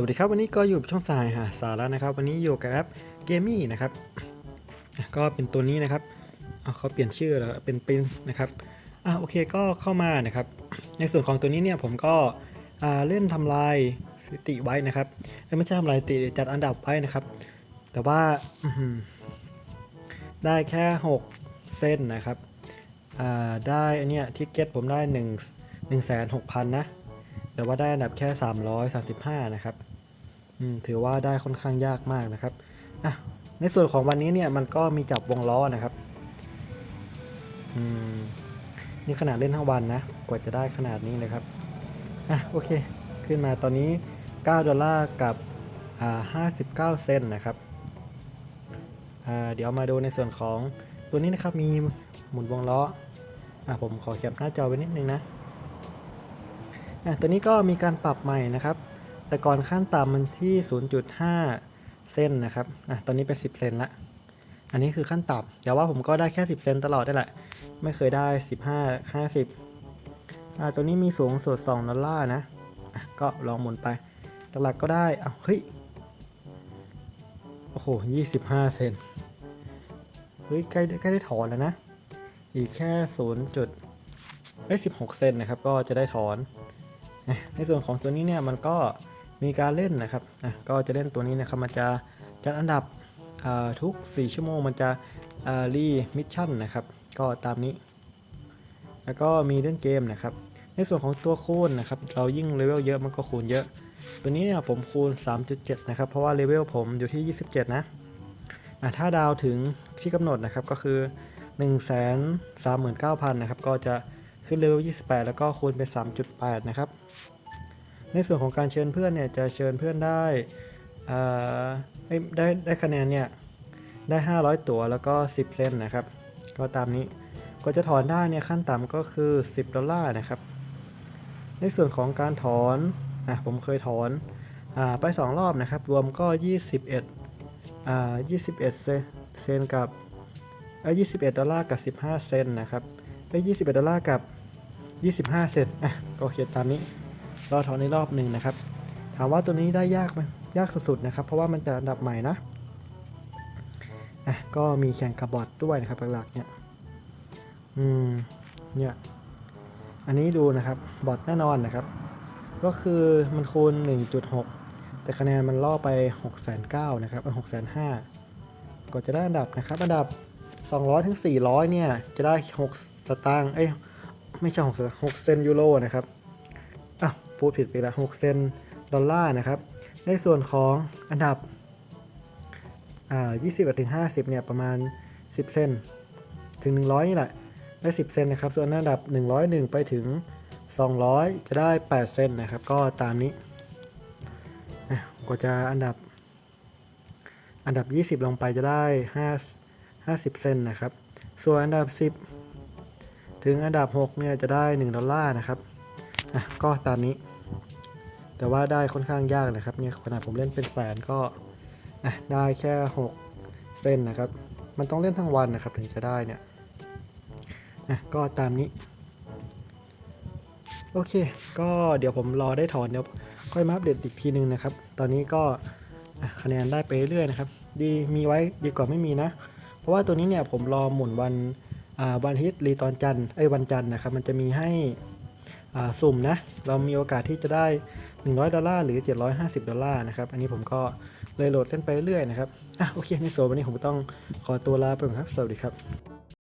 วัสดีครับวันนี้ก็อยู่ช่องสายหาสาระนะครับ วันนี้อยู่กับแอปเกมมี่นะครับก็เป็นตัวนี้นะครับอะเขาเปลี่ยนชื่อแล้วเป็นปินนะครับอะโอเคก็เข้ามานะครับ ในส่วนของตัวนี้เนี่ยผมก็อ่าเล่นทำลายสติไว้นะครับไม่ใช่ทำลายสติจัดอันดับไว้นะครับ แต่ว่าได้แค่ 6 เส้นนะครับอ่าได้อันเนี้ยทิกเก็ตผมได้1 1 6 0 0 0นะแต่ว่าได้อันดับแค่ 335 นะครับ ถือว่าได้ค่อนข้างยากมากนะครับอะในส่วนของวันนี้เนี่ยมันก็มีจับวงล้อนะครับอืมนี่ขนาดเล่นทั้งวันนะ กว่าจะได้ขนาดนี้เลยครับอะโอเค ขึ้นมาตอนนี้ 9 ดอลลาร์กับอ่า59เซนนะครับอ่าเดี๋ยวมาดูในส่วนของตัวนี้นะครับมีหมุนวงล้ออะผมขอแคปหน้าจอไว้นิดนึงนะอะตัวนี้ก็มีการปรับใหม่นะครับ แต่ก่อนขั้นต่ำมันที่ 0.5เซนนะครับอะตอนนี้เป็น 10 เซนละ อันนี้คือขั้นต่ำอย่าว่าผมก็ได้แค่ 10 เซนตลอดได้แหละ ไม่เคยได้ 15 50อะตัวนี้มีสูงสุด2ดอลลาร์นะะก็ลองหมุนไปหลักๆก็ได้เอ้าเฮ้ย โอ้โห 25 เซนเฮ้ยใกล้ใกล้ได้ถอนแล้วนะ อีกแค่ 0. จุดเอ้ย16 เซนนะครับ ก็จะได้ถอน ในส่วนของตัวนี้เนี่ยมันก็ มีการเล่นนะครับอะก็จะเล่นตัวนี้นะครับมันจะจัดอันดับทุก 4 ชั่วโมงมันจะรีมิชชั่นนะครับ ก็ตามนี้ แล้วก็มีเล่นเกมนะครับ ในส่วนของตัวคูณนะครับ เรายิ่งเลเวลเยอะมันก็คูณเยอะ ตัวนี้เนี่ยผมคูณ 3.7 นะครับ เพราะว่าเลเวลผมอยู่ที่ 27 นะอะถ้าดาวถึงที่กำหนดนะครับก็คือ 139,000 นะครับ ก็จะขึ้นเลเวล 28 แล้วก็คูณไป 3.8 นะครับ ในส่วนของการเชิญเพื่อนเนี่ยจะเชิญเพื่อนได้ได้ได้คะแนนเนี่ยได้ 500 ตั๋วแล้วก็ 10 เซนนะครับ ก็ตามนี้ก็จะถอนได้เนี่ยขั้นต่ำก็คือ 10 ดอลลาร์นะครับ ในส่วนของการถอนอะผมเคยถอนอ่าไป 2 รอบนะครับ รวมก็ 21อ่า21เซนเซนกับเอ้ย21 ดอลลาร์กับ 15 เซนนะครับไป21 ดอลลาร์กับ 25 เซนอะก็โอเคตามนี้ รอถอนในรอบหนึ่งนะครับ ถามว่าตัวนี้ได้ยากไหมยากสุดๆนะครับ เพราะว่ามันจะอันดับใหม่นะอะก็มีแข่งกับบอทด้วยนะครับหลักๆเนี่ยอืมเนี่ยอันนี้ดูนะครับบอทแน่นอนนะครับ ก็คือมันคูณ 1.6 แต่คะแนนมันล่อไป6 9 0 0นะครับ6 5 0 0ก็จะได้อันดับนะครับอันดับ 200ถึง400 เนี่ย จะได้ 6 สตางค์เอ้ยไม่ใช่6สตางค์6เซนยูโรนะครับ พูดผิดไปละ6เซนดอลลาร์นะครับ ในส่วนของอันดับอ่า20ถึง50เนี่ยประมาณ10เซนถึง100นี่แหละได้10เซนนะครับ ส่วนอันดับ101ไปถึง200จะได้8เซนนะครับ ก็ตามนี้อะก็จะอันดับ อันดับ20ลงไปจะได้5 50เซนนะครับ ส่วนอันดับ10ถึงอันดับ 6 เนี่ยจะได้ 1 ดอลลาร์นะครับ อะ ก็ตามนี้ แต่ว่าได้ค่อนข้างยากนะครับเนี่ยขนาดผมเล่นเป็นแสนก็ได้แค่ 6 เส้นนะครับ มันต้องเล่นทั้งวันนะครับถึงจะได้เนี่ยก็ตามนี้ โอเค ก็เดี๋ยวผมรอได้ถอนเดี๋ยวค่อยมาอัปเดตอีกทีนึงนะครับ ตอนนี้ก็คะแนนได้ไปเรื่อยนะครับ ดีมีไว้ดีกว่าไม่มีนะ เพราะว่าตัวนี้เนี่ยผมรอหมุนวันอาวันอาทิตย์รีตอนจันทร์เอ้วันจันทร์นะครับ มันจะมีให้ สุ่มนะ เรามีโอกาสที่จะได้ 100 ดอลลาร์หรือ 750 ดอลลาร์นะครับ อันนี้ผมก็เลยโหลดเล่นไปเรื่อยนะครับ อะโอเคในส่วนวันนี้ผมต้องขอตัวลาไปก่อนครับ สวัสดีครับ